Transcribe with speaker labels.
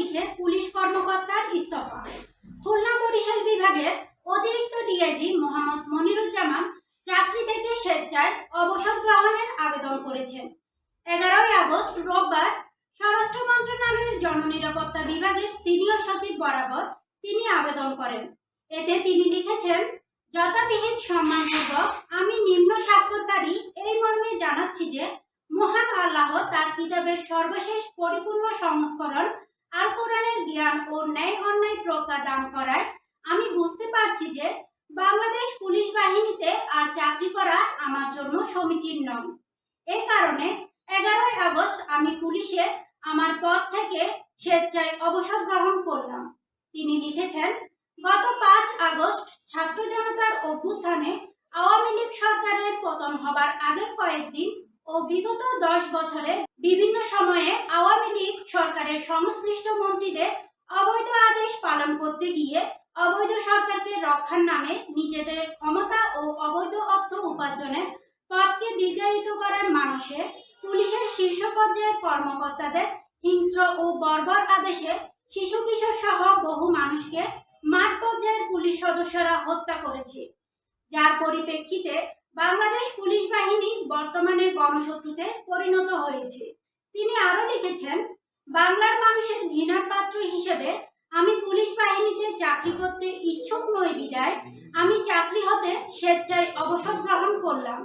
Speaker 1: লিখে পুলিশ কর্মকর্তার ইস্তফা। খুলনা বরিশাল বিভাগের অতিরিক্ত ডিআইজি মোহাম্মদ মনিরুজ্জামান চাকরি থেকে স্বেচ্ছায় অবসর গ্রহণের আবেদন করেছেন। এগারোই আগস্ট রোববার স্বরাষ্ট্র মন্ত্রণালয়ের জননিরাপত্তা বিভাগের সিনিয়র সচিব বরাবর তিনি আবেদন করেন। এতে তিনি লিখেছেন, যথাবিহিত সম্মানপূর্বক আমি নিম্ন স্বাক্ষরকারী এই মর্মে জানাচ্ছি যে মহান আল্লাহ তার কিতাবের সর্বশেষ পরিপূর্ণ সংস্করণ জ্ঞান ও ন্যায় অন্যায় প্রজ্ঞা দান করায় আমি বুঝতে পারছি যে বাংলাদেশ পুলিশ বাহিনীতে আর চাকরি করা আমার জন্য সমীচীন নয়। এ কারণে এগারোই আগস্ট আমি পুলিশে আমার পদ থেকে স্বেচ্ছায় অবসর গ্রহণ করলাম। তিনি লিখেছেন, গত পাঁচ আগস্ট ছাত্র জনতার অভ্যুত্থানে আওয়ামী লীগ সরকারের পতন হবার আগের কয়েকদিন ও বিগত দশ বছরে বিভিন্ন সময়ে আওয়ামী সংশ্লিষ্ট মন্ত্রীদের অবৈধ আদেশ পালন করতে গিয়ে অবৈধ সরকারকে রক্ষার নামে নিজেদের ক্ষমতা ও অবৈধ অর্থ উপার্জনের পথকে দীর্ঘায়িত করার মানুষে পুলিশের শীর্ষ পর্যায়ের কর্মকর্তাদের হিংস্র ও বর্বর আদেশে শিশু কিশোর সহ বহু মানুষকে মাঠ পর্যায়ের পুলিশ সদস্যরা হত্যা করেছে। যার পরিপ্রেক্ষিতে বাংলাদেশ পুলিশ বাহিনী বর্তমানে গণশত্রুতে পরিণত হয়েছে। তিনি আরও লিখেছেন বাংলার মানুষের ঘৃণার পাত্র হিসেবে আমি পুলিশ বাহিনীতে চাকরি করতে ইচ্ছুক নই বিদায়। আমি চাকরি হতে স্বেচ্ছায় অবসর গ্রহণ করলাম।